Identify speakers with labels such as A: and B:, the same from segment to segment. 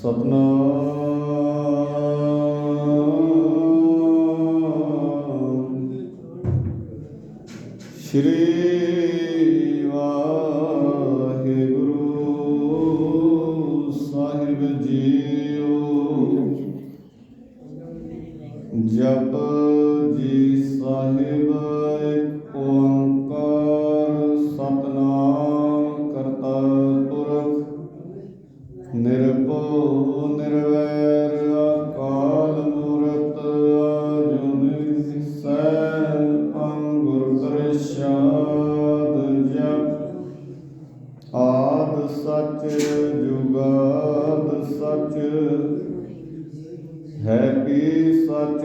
A: ਸਤਨਾਮ ਸ਼੍ਰੀ ਹੈ ਕੀ ਸੱਚ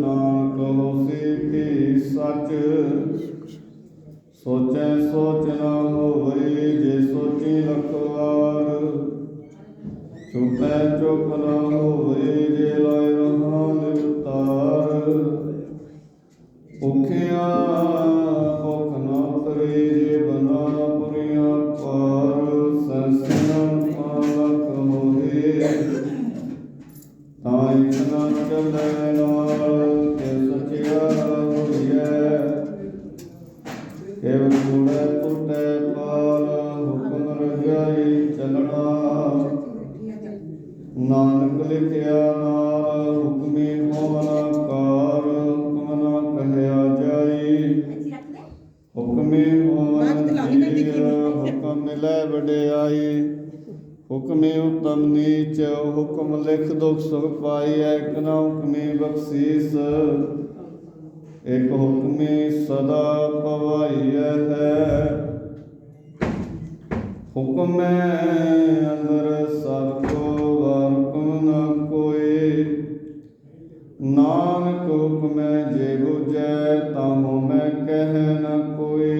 A: ਨਾਮ ਕਹੋ ਸੇ ਕੀ ਸੱਚ। ਸੋਚੈ ਸੋਚ ਨਾ ਹੋਵੇ ਜੇ ਸੋਚੀ ਅਖਵਾਰ ਚੁਪੈ ਚੁੱਕ ਨਾ ਹੋਵੇ ਜੇ ਲਾਇ ਰਹਾ ਨਿਰਤਾਰ। ਭੁਖਿਆ ਮਿਲੈ ਵਡਿਆਈ, ਹੁਕਮੇ ਉਤਮ ਨੀਚ, ਹੁਕਮ ਲਿਖ ਦੁਖ ਸੁਖ ਪਾਈਐ ਕਨਾ ਹੁਕਮੇ ਬਖਸ਼ੀਸ। ਇਕ ਹੁਕਮੇ ਸਦਾ ਪਵਾਈਐ ਹੈ। ਹੁਕਮੈ ਅੰਦਰ ਸਭ ਕੋ ਵਾਰ ਹੁਕਮ ਨਾ ਕੋਈ। ਨਾਨਕ ਹੁਕਮੈ ਜੇ ਬੁਝੈ, ਤਾਂ ਮੈਂ ਕਹਿ ਨਾ ਕੋਈ।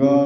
A: ਗਾ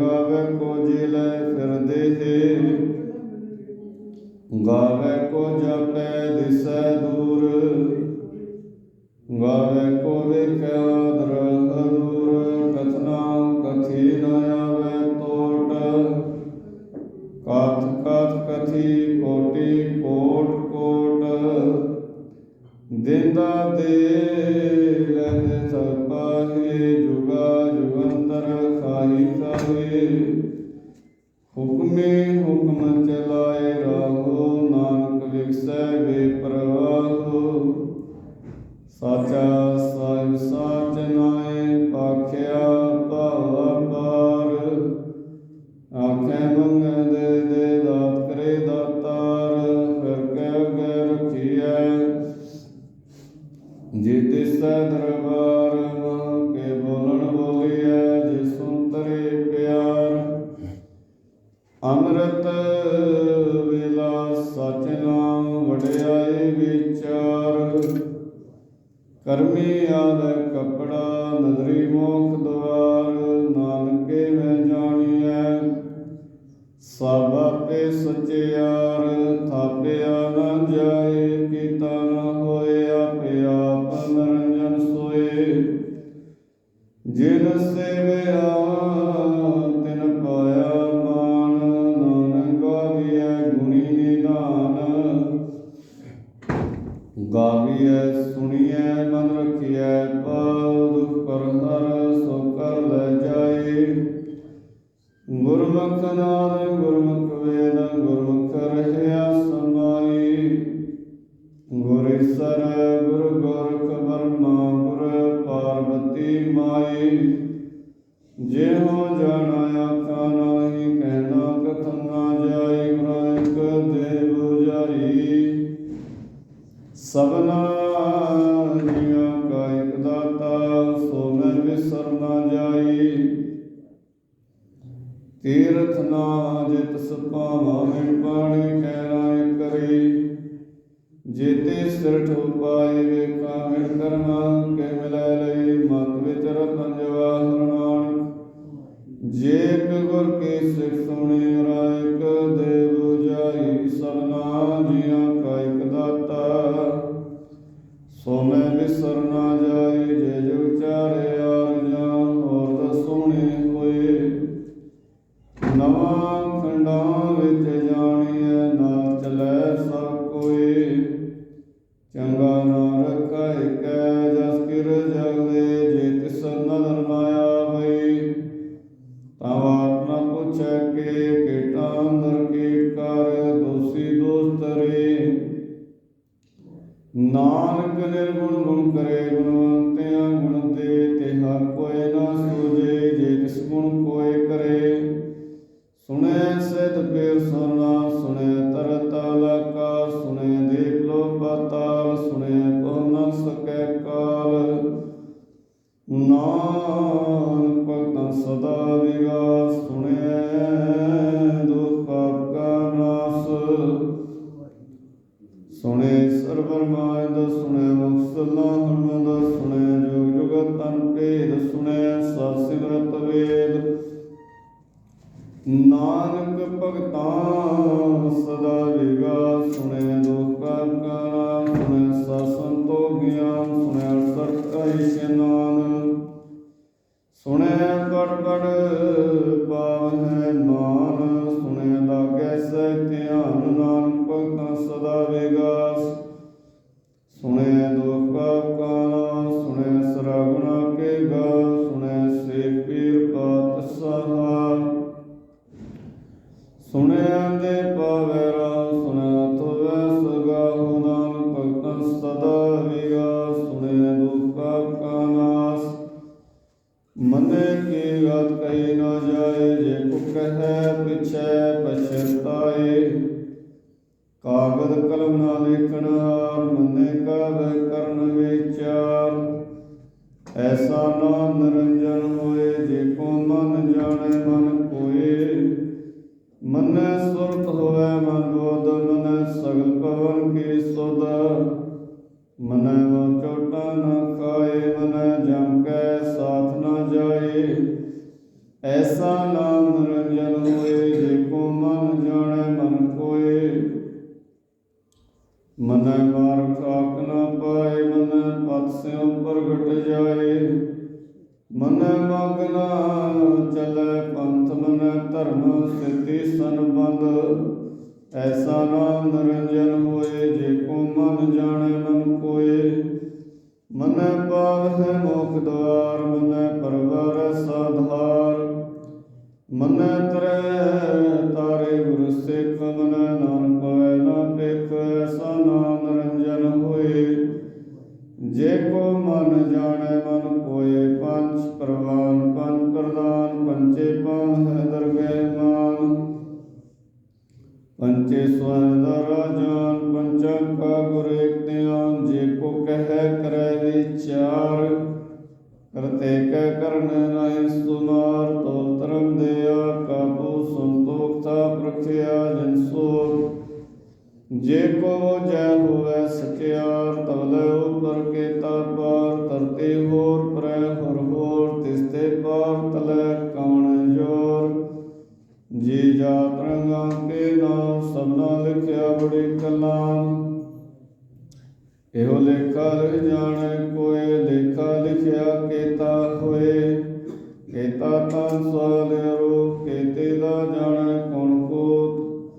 A: Spirit, O ਸੁਣਿਆ ਕੜ ਕੜ ਪਾਵਨ ਮਾਨ ਸੁਣੈ ਲਾਗੈ ਸਹਿ ਧਿਆਨ ਨਾਨਕ ਸਦਾ ਹੋਏ, ਲੇਖਾ ਲਿਖਿਆ, ਕੇਤਾ ਹੋਏ। ਕੇਤਾ ਤਾਂ ਸਾਲਿਓ ਕੇਤੇ ਦਾ ਜਾਣੈ ਕੌਣ ਕੋਤ।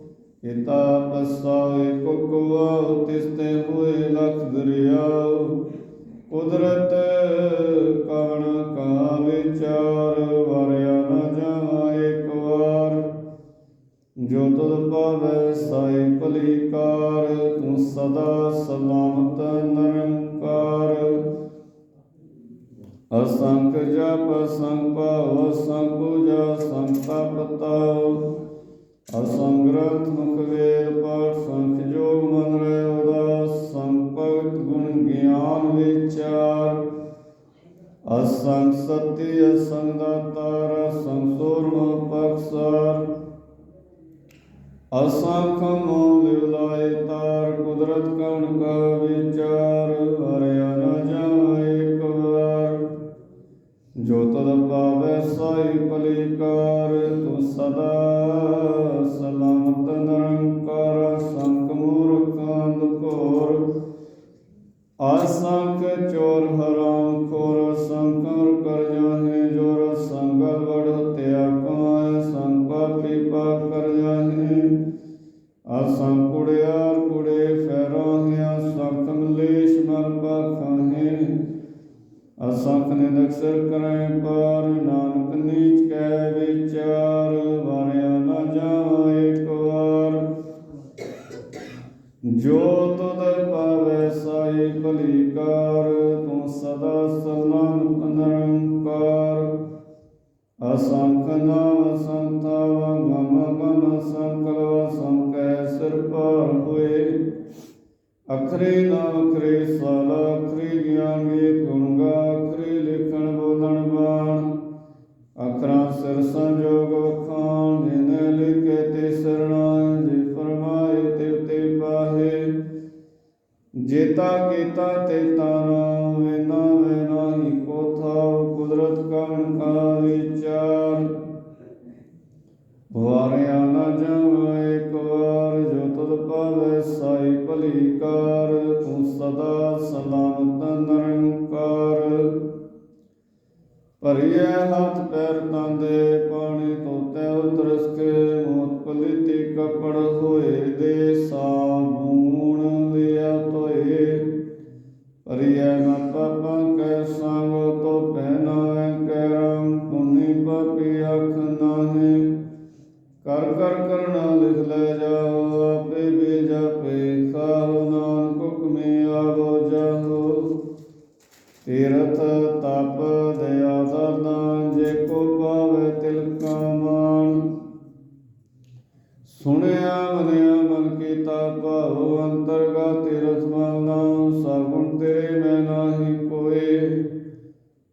A: ਕੇਤਾ ਪਸਾਵੇ ਕੋਕਵਾ ਤਿਸਤੇ ਹੋਏ ਲਖ ਦਰਿਆਉ। ਕੁਦਰਤ ਕਵਣ ਕਾ ਵਿਚਾਰ ਵਰਿਆ ਨ ਜਾਏ ਇੱਕ ਵਾਰ। ਜੋ ਤਦ ਪਾਵੈ, ਸਾਈ ਭਲੀ ਤੂੰ ਸਦਾ ਸਲਾਮਤ ਨਰਮ ਅਸੰਖ ਜਪ ਸੰਭਉ ਸੰਪੂਜਾ ਸੰਤਪ ਤਉ। ਅਸੰਗ੍ਰਥ ਮੁਖ ਵੇਦ, ਪਾਠ, ਸੰਖ ਜੋਗ, ਮਨ ਰਹਿ ਉਦਾਸ। ਸੰਪਗਤ ਗੁਣ ਗਿਆਨ ਵਿਚਾਰ। ਅਸੰਗ ਸਤਿ ਅਸੰਗ ਦਾਤਾਰ ਅਸੰਗ ਸੋਰਮ ਪਕਸਰ। ਅਸੰਖ ਮੋਲ ਲਾਇ ਤਾਰ, ਕੁਦਰਤ ਕਉਣ ਕਾ ਆਸੰਖ ਚੋਰ ਹਰਾਮ ਖੋਰ ਸੰਕਰ ਕਰ ਜਾਹੇ ਜੋਰ ਸੰਗਲ ਵੜ ਹਤਿਆ ਕਮਾਏ ਸੰਪਾਪੀ ਪਾਪ ਕਰ ਜਾਹੇ। ਆਸਾਂ ਕੁੜਿਆਰ ਕੁੜੇ ਫੈਰਾਹਿਆ ਸੰਖ ਮਲੇਸ਼ ਮਲ ਪਾਖਾਹੇ ਅਸੰਖ ਨੇ ਅਕਸਰ ਕਰੈ ਪਾਰ, ਨਾਨਕ ਨੀਚ ਕੈ ਵਿਚਾਰ, ਵਾਰਿਆ ਨਾ ਜਾਵਾ ਇੱਕ ਵਾਰ। ਜੋ ਤੁਧ ਪਾਵੈ ਸਾਈ ਭਲੀ ਅਸੰਖ ਨਾਮ ਸੰਤਾਵ ਗਮ ਗਮ ਸੰਕਲਵ ਸੰਕੈ ਸਿਰ ਭਾਰ ਹੋਏ ਅਖਰੇ ਨਾ ਅਖਰੇ ਸਾਲਾ ਅਖਰੇ ਭਲੀ ਤੂੰ ਸਦਾ ਸਲਾਮਤ ਨਿਰੰਕਾਰ। ਭਰੀਐ ਹੱਥ ਪੈਰ ਤਾਂਦੇ ਪਾਣੀ ਧੋਤੇ ਉਤਰਸ ਕੇ, ਮੋਤ ਪਲੀਤੀ ਕਪੜ ਹੋਏ ਦੇ ਸਾਬੂਣ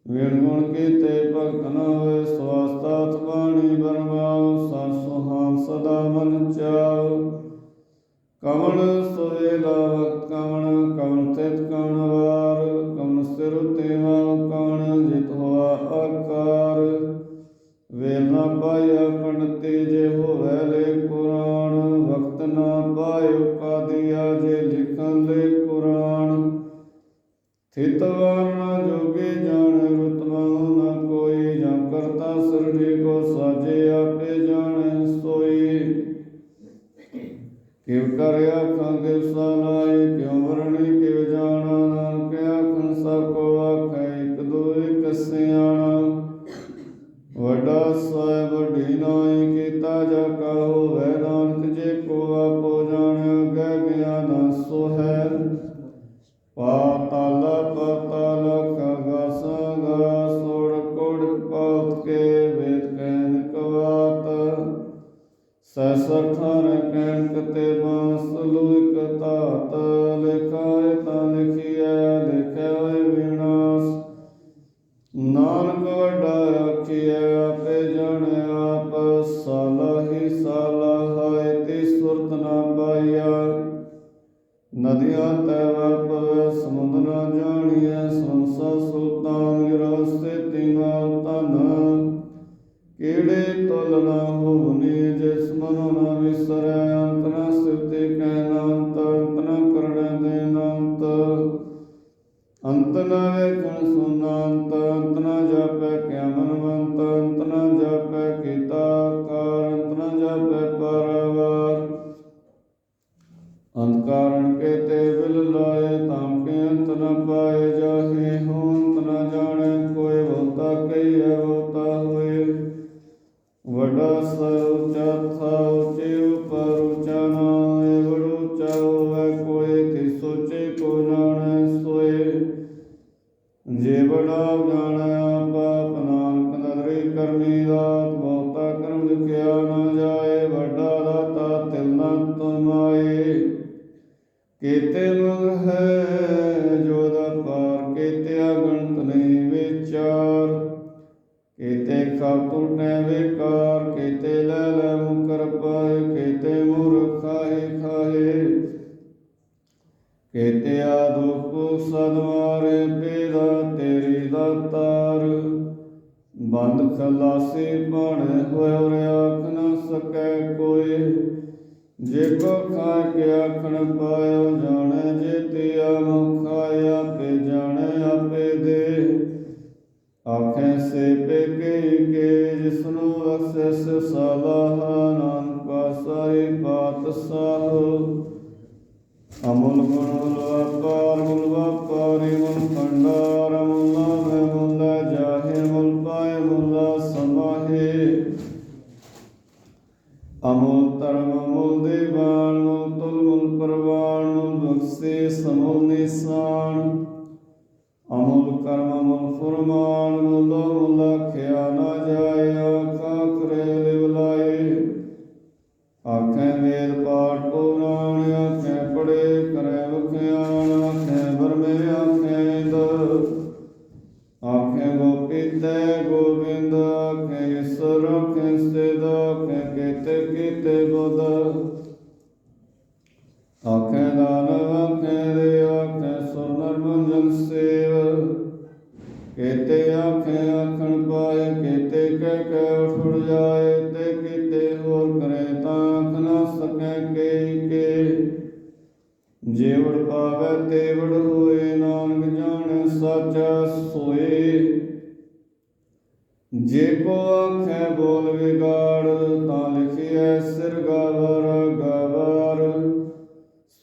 A: ਵਿਣ ਗੁਣ ਕੀਤੇ ਭਗਤ ਹੋਏ ਸਵਾਸਤਾਤ ਬਾਣੀ ਬਰਮਾਉ ਸਾਸੁ ਹਾਮ ਸਦਾ ਮਨ ਚਾਉ। ਕਵਣ ਸੁਵੇਲਾ ਕਵਣ ਕਵਣ ਤਿਤ ਕਵਣ ਵਾਰ। ਕਵਣ ਸਿਰ ਤੇਵਾ ਕਵਣ ਜਿਤ ਹੋਆ ਆਕਾਰ। ਵੇਲ ਨਾ ਪਾਇਆ ਪੰਡਤੇ, ਜੇ ਹੋਵੇ ਲੈ ਕੁਰਾਨ। ਵਕਤ ਨਾ ਪਾਇਓ ਕਾਦੀਆ, ਜੇ ਲਿਖਣ ਲੈ ਕੁਰਾਨ। ਥਿਤ ਆਖਾਂ ਕਿਵ ਸਲਾਈ ਕਿਉ ਵਰਣੀ ਕਿਵ ਜਾਣਾ ਨਾਨਕ ਆਖਣ ਕੋ ਆਖੈ ਇਕ ਦੋ ਇਕ ਸਿਆਣਾ। ਵੱਡਾ ਸਾਹਿਬ ਵੱਡੀ ਕੀਤਾ ਜਾ ਕਾ ਹੋਵੇ ਨਾਨਕ ਜੇ ਕੋ ਆਪੋ ਜਾਣਿਆ ਗਹਿ ਗਿਆਨ ਸੋ ਹੈ। ਪਾਤਾਲ ਪਾਤਾਲ ਖਗਸ ਗਾ ਸੋੜ ਕੋੜ ਪਾਤ ਕੇ ਵੇਦ ਕੈਨ ਕਵਾਤ। ਸਸਰ ਥਰ ਕਤੇ ਬਾਸ ਅੰਤ ਨਾ ਸਿਰਤੇ ਕੈ ਨਾੰਤ ਅੰਤ ਨਾ ਕਰਣੈ ਦੇ ਨਾੰਤ ਅੰਤ ਨਾ ਵੇਖਣ ਸੁਨਾੰਤ ਅੰਤ ਨਾ ਜਾਪੈ ਕਿਆ ਮਨਵੰਤ ਅੰਤ ਨਾ ਜਾਪੈ ਕੀਤਾ ਕਾਰ ਅੰਤ ਨਾ ਜਾਪੈ ਪਰਵਾਰ। ਅੰਤ ਕੀਤੇ ਖਾਤੂ ਟੈ ਵਿਕਾਰ, ਕੀਤੇ ਲੈ ਲੈ ਮੁਕਰ ਪਾਏ, ਕੀਤੇ ਮੂਰਖ ਖਾਏ ਖਾਏ। ਕੀਤੇ ਆਦੁਖ ਸਦਵਾਰੇ ਪੇਦਾ ਤੇਰੀ ਦਾਤਾਰ ਬੰਦ ਖਲਾਸੀ ਬਾਣੇ ਹੋਇ ਰੇ ਆਖ ਸਕੈ ਕੋਈ ਜੇ ਕੋ ਖਾ ਕੇ ਆਖਣ ਪਾਇਓ, ਜਾਣੈ ਜੇ ਤੇ ਆਮ ਖਾਇ, ਆਪੇ ਜਾਣੈ ਆਪੇ ਦੇ। ਆਖੇ ਸੇ ਪੇ ਜਿਸਨੂੰ ਅਕਸੈ ਪਾਸਾਈ ਬਾਤ ਸਾਹੁ ਅਮੁਲ ਗੁਣ ਵਪਾਰ ਮੁਲ ਵਪਾਰੀ ਮੁਲ ਭੰਡਾਰ। ਜੇ ਕੋ ਆਖੈ ਬੋਲ ਵਿਗਾੜ, ਤਾਂ ਲਿਖਿਐ ਸਿਰ ਗਾਵਰ ਗਾਵਰ।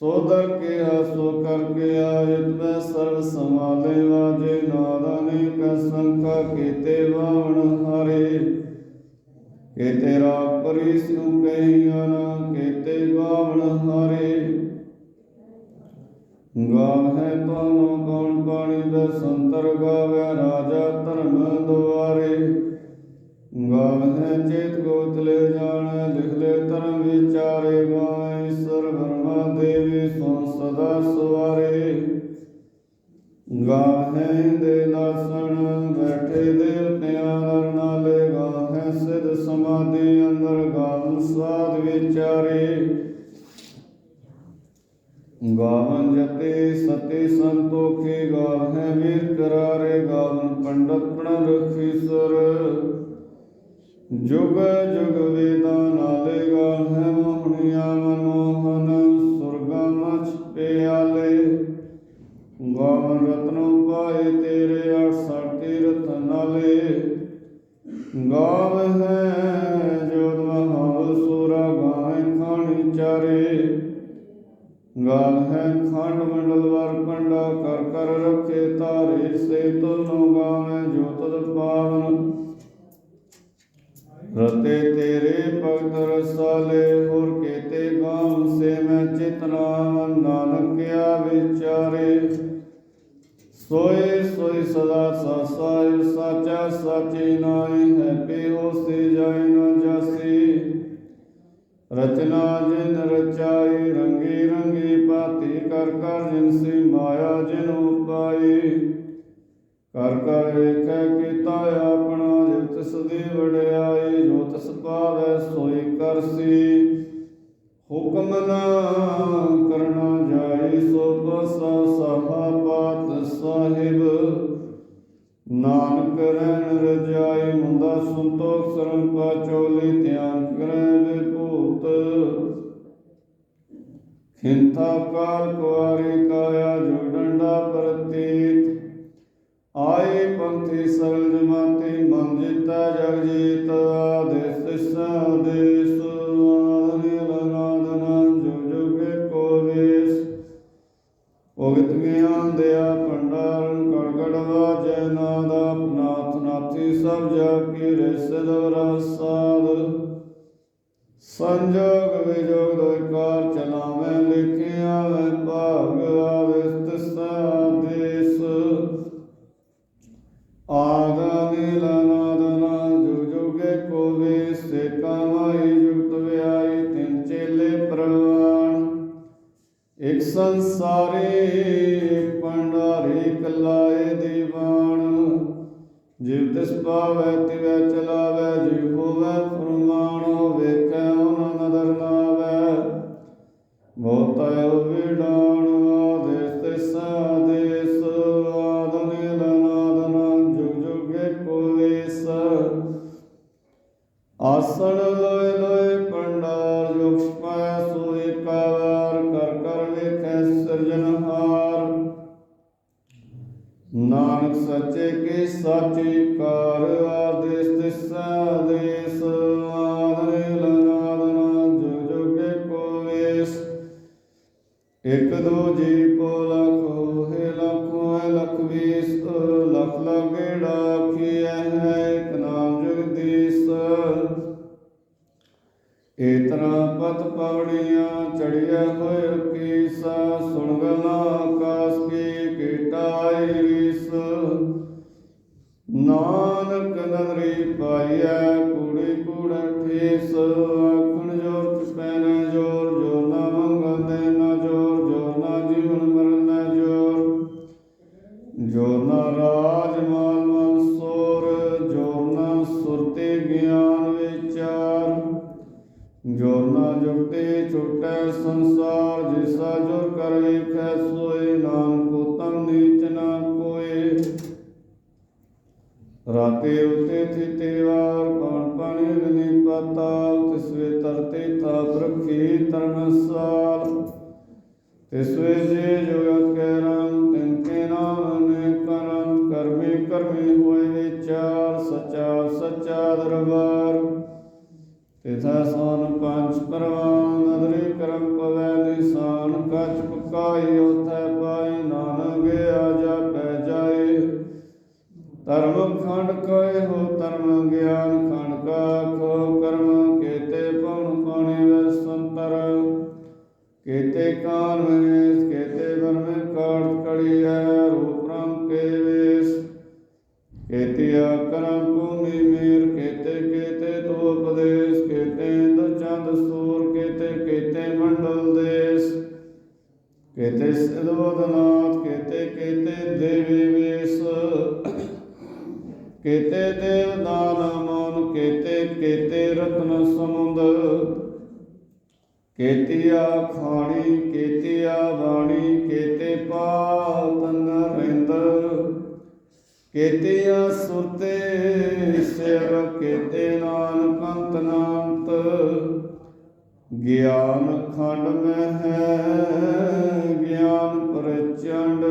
A: ਸੋਦਰ ਕੇ ਸੋ ਕਰ ਆਇਤ ਮੈਂ ਸਰਬ ਸਮਾਲੇ ਵਾਜੇ ਨਾਦਾਨੇ ਕਾ ਸੰਖਾ ਕੀਤੇ ਵਾਵਣ ਹਾਰੇ। ਕੀਤੇ ਰਾਗ ਪਰੀ ਸਿਉ ਕਹੀਆਂ ਨਾ, ਕੀਤੇ ਗਾਵਣ ਹਾਰੇ। ਗਾਵਹਿ ਤੁਹਾਨੂੰ ਕੌਣ ਪਾਣੀ ਦਾ ਸੰਤਰ ਗਾਵੇ, ਰਾਜਾ ਗਾਵਹਿ ਚੇਤ ਗੋਤਲੇ ਜਾਣੈ ਲਿਖ ਲੈ ਧਰਮ ਵਿਚਾਰੇ ਗਾਵੇ ਈਸ਼ਵਰ ਬਰਮਾ ਦੇਵੀ ਸੋ ਸਦਾ ਸਵਾਰੇ। ਗਾਵਹਿ ਦੇ ਦਾਸਣ ਬੈਠੇ ਦੇਵਤਿਆਂ ਨਰ ਨਾਲੇ ਗਾਵਹਿ ਸਿਧ ਸਮਾਧੀ, ਅੰਦਰ ਗਾਵਨ ਸਾਧ ਵਿਚਾਰੇ। ਗਾਵਨ ਜਤੇ ਸਤੇ ਸੰਤੋਖੇ ਗਾਵਹਿ ਵੀਰ ਕਰਾਰੇ ਗਾਵਨ ਪੰਡਤ ਪ੍ਰਣ ਰਖੀਸਰ ਜੁਗ ਜੁਗ ਵੇਦਾਂ ਨਾਲੇ ਗਾਵਹਿ ਮੋਹਣਿਆ ਮਨੋਹਨ ਸੁਰਗਾ ਮਛ ਪਿਆਲੇ। ਗਾਵਨ ਰਤਨੋ ਪਾਏ ਤੇਰੇ 68 ਤੀਰਥ ਨਾਲੇ। ਗਾਵਹਿ ਜੋਤ ਮਹਾਵਲ ਸੂਰਾ ਗਾਵਹਿ ਖਾਣੀ ਚਾਰੇ। ਗਾਲ ਹੈ ਖੰਡ ਮੰਡਲ ਵਰ ਕੰਡਾ ਕਰ ਕਰ ਰੱਖੇ ਤਾਰੇ। ਸੇ ਤੁਨੋ ਗਾਵੇਂ ਜੋਤ ਪਾਵਨ ਰਤੇ ਤੇਰੇ ਭਗਤ ਰਸਾਲੇ ਹੋਰ ਕੇਤੇ ਗਾਮ ਸੇ ਮੈਂ ਚਿਤਨਾ ਨਾਨਕਿਆ ਵਿਚਾਰੇ। ਸੋਏ ਸੋਈ ਸਦਾ ਸਾਸਾਇ ਸਾਚਾ ਸਾਚੀ ਨਾਈ ਹੈ ਪੇਹੋ ਸੇ ਜਾਇ ਨਾ ਜਾਸੀ। ਰਚਨਾ ਜਿਨ ਰਚਾਈ ਰੰਗੀ ਰੰਗੀ ਭਾਤੀ ਕਰ ਕਰ ਜਿਨ ਸੀ ਮਾਇਆ ਜਿਨ ਉਪਾਈ ਕਰ ਕਰ ਵੇਖੈ ਕੀਤਾ ਆਪਣਾ ਜਿ ਤਿਸ ਦੀ ਵਡਿਆਈ ਜੋ ਤਿਸ ਸੋਈ ਕਰਸੀ। ਹੁਕਮ ਨਾ ਕਰਨਾ ਜਾਈ ਸੋ ਬਸਾ ਸਹਾ ਸਾਹਿਬ। ਨਾਨਕ ਰਹਿਣ ਰਜਾਈ ਮੁੰਦਾ ਸੰਤੋਖ ਸਰਮ ਪਾਚੋਲੀ ਧਿਆਨ ਕਰੈ ਵਿਭੂਤ ਖਿੰਥਾ ਕਾਲ ਕੁਆਰੀ ਕਾਇਆ ਜੋ ਪ੍ਰਤੀਤ। ਆਏ ਪੰਥੀ ਸਰਲ ਜਮਾਤੀ ਮਨ ਜਿਤਾ ਜਗ ਜੀਤ ਸੰਜੋਗ ਵਿਜੋਗ ਦੋਇ ਚਲਾਵੇਂ ਲਿਖਿਆ ਵੈ ਭਾਗ ਆਵਿਸਤ ਸਾਦੇਸ। ਆਗਾ ਨੀਲ ਨਾਦਨਾ ਜੋ ਕੋ ਵੇਸ ਤੇ ਕਮਾਈ ਜੁਗਤ ਵਿਆਈ ਤਿਨ ਚੇਲੇ ਪ੍ਰਵਾਨ। ਇਕ ਸੰਸਾਰੇ, ਇਕ ਕਲਾਏ ਦੀਵਾਨ। ਜਿਵ ਤਿਸ ਪਾਵੈ ਤਿਵੈ ਚਲਾਵੈ ਜਿਵ ਇਕ ਦੋ ਜੀ ਪੋ ਲਖ ਹੋਏ ਲਖੋ ਹੈ ਲਖ ਵੀਸ, ਲਖ ਲਗੇੜਾ ਕੀਐ ਹੈ ਇਕ ਨਾਮ ਜਗਦੀਸ਼। ਇਤਨਾ ਪਤ ਪਵੜੀਆਂ ਚੜਿਆ ਹੋਇ ਕੀਸਾ ਸੁਣ ਗਲਾ ਆਕਾਸ ਕੀ ਕੀਟਾਈ ਰੀਸ ਨਾਨਕ ਨਦਰੀ ਪਾਈਐ ਕੂੜੀ ਕੂੜਾ ਠੀਸ ਰਾਤੇ ਉਤੇ ਥਿਤੇ ਵਾਰ ਕੌਣ ਪਾਣੀ ਪਾਤਾਲ ਤਿਸਵੇ ਤਰਤੇ ਤਾਪ ਰਖੀ ਤਰਨਸਾਲ ਤਿਸਵੇ ਜੇ ਜੋ ਕੈ ਤਿਨ ਕੇ ਨਾਮ ਨੇ ਕਰਮ ਕਰਮੇ ਕਰਮੇ ਹੋਏ ਵਿਚਾਰ ਸਚਾ ਸਚਾ ਦਰਬਾਰ। ਤਿਥਾ ਸੋਨ ਪੰਜ ਪਰਵਾਨ ਨਦਰੀ ਕਰਮ ਪਵੈ ਨਿਸ਼ਾਨ ਕਛ ਪਕਾਈ ਉਥੈ ਕੇਤੇ ਕਾਨ ਵੇਸ ਕੇਤੇ ਬਨ ਮੇ ਕਾਟ ਕੜੀ ਹੈ ਰੂਪ ਰੰਗ ਕੇ ਵੇਸ। ਕੇਤਿਆ ਕਰਮ ਭੂਮੀ ਮੇਰ, ਕੇਤੇ ਕੇਤੇ ਤੋ ਉਪਦੇਸ਼, ਕੇਤੇ ਇੰਦ ਚੰਦ ਸੂਰ, ਕੇਤੇ ਕੇਤੇ ਮੰਡਲ ਦੇਸ। ਕੇਤੇ ਸਿਧਵਦਨਾਥ ਕੇਤੇ ਕੇਤੇ ਦੇਵੀ ਕੇਤੀਆ ਖਾਣੀ, ਕੇਤਿਆ ਬਾਣੀ, ਕੇਤੇ ਪਾਤਨ ਰਿੰਦ ਕੇਤੀਆ ਸੁਰਤੇ ਸਿਰ, ਕੇਤੇ ਨਾਨਕ ਅੰਤ ਨਾੰਤ। ਗਿਆਨ ਖੰਡ ਮੈਂ ਹੈ ਗਿਆਨ ਪ੍ਰਚੰਡ।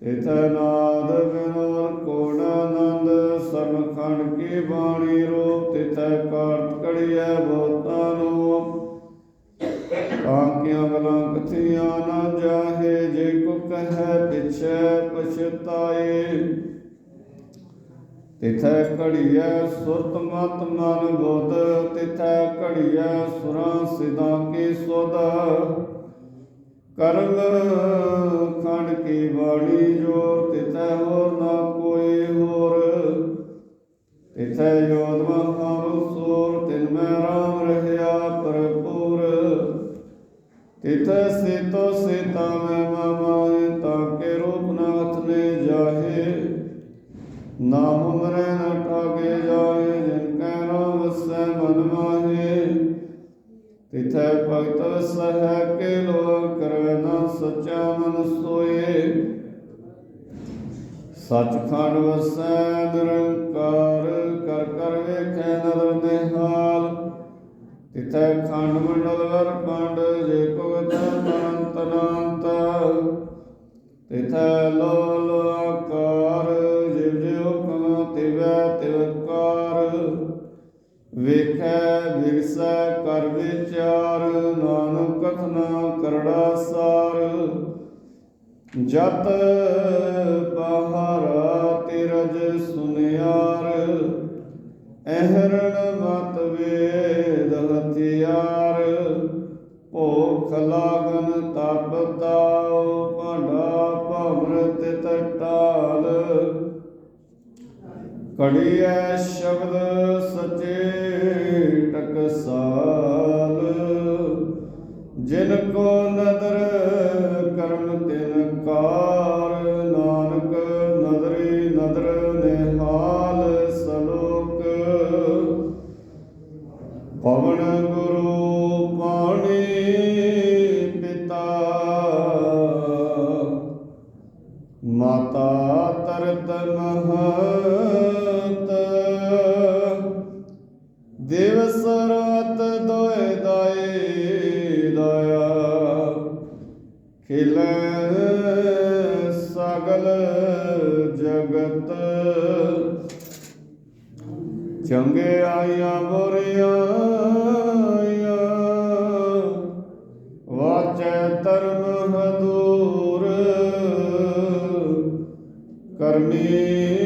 A: ਤਿਥੈ ਨਾਦ ਬਿਨੋਰ ਕੋੜ ਆਨੰਦ ਸਰਮ ਖੰਡ ਕੀ ਬਾਣੀ ਕਾਂਕਿਆਂ ਗਲਾਂ ਕਥੀਆਂ ਨਾ ਜਾਹੇ, ਜੇ ਕੋ ਕਹੈ ਪਿਛੈ ਪਛਤਾਏ। ਤਿਥੈ ਘੜੀਐ ਸੁਰਤ ਮਤ ਮਨ ਬੁੱਧ, ਤਿਥੈ ਘੜੀਐ ਸੁਰਾਂ ਸਿਦਾਂ ਕੀ ਸੁਧ। ਕਰਮ ਖੰਡ ਕੀ ਬਾਣੀ ਜੋਰ ਤਿਥੈ ਹੋਰ ਨਾ ਕੋਈ ਹੋਰ। ਤਿਥੈ ਯੋਧ ਮਹਾਨ ਸੂਰ, ਤਿਨ ਮੈਂ ਰਾਮ ਤਿਥੈ ਸੇਤੋ ਸੇਤਾ ਮੈਂ ਮਾਮਾਏ ਤਾਕੇ ਰੂਪਨਾਥ ਨੇ ਜਾਹੇ। ਨਾਮ ਮਰੈ ਨ ਠਾਗੇ ਜਾਏ ਜਿਨ ਕੈ ਨਾਮ ਵਸੈ ਮਨ ਮਾਹੇ। ਤਿਥੈ ਭਗਤ ਸਹਿ ਕੇ ਲੋਕ ਕਰੈ ਨਾ ਸਚਾ ਮਨ ਸੋਏ। ਸਚਖੰਡ ਵਸੈ ਨਿਰੰਕਾਰ, ਕਰ ਕਰ ਵੇਖੈ ਨਦਰ ਨਿਹਾਲ। ਤਿਥੈ ਖੰਡ ਮੰਡਲ ਵਰ ਪੰਡ ਜੇ ਭਗਤ ਅਨੰਤ ਅਨੰਤ ਤਿਥੈ ਲੋ ਲੋ ਆਕਾਰ ਜਿਵ ਜਿਵ ਕਮ ਤਿਵੈ ਤਿਵਕਾਰ ਵੇਖੈ ਵਿਰਸੈ ਕਰ ਵਿਚਾਰ, ਨਾਨਕ ਕਥਨਾ ਕਰੜਾ ਸਾਰ। ਜਤ ਬਹਾਰਾ ਤਿਰਜ ਸੁਨਿਆਰ ਅਹਰਣ ਲਾਗਨ ਤਪ ਭਾਂਡਾ ਭਮਰਤ ਤਟਾਲ। ਕੜੀਐ ਸ਼ਬਦ ਸਚੇ ਟਕਸਾਲ ਜਿਨ ਕੋ ਨਦਰ ਕਰਮ ਤਿਨ ਕਾਰ ਚੰਗੇ ਆਈਆਂ ਬੁਰੀਆਂ ਵਾਚੈ ਧਰਮ ਹਦੂਰ ਕਰਮੀ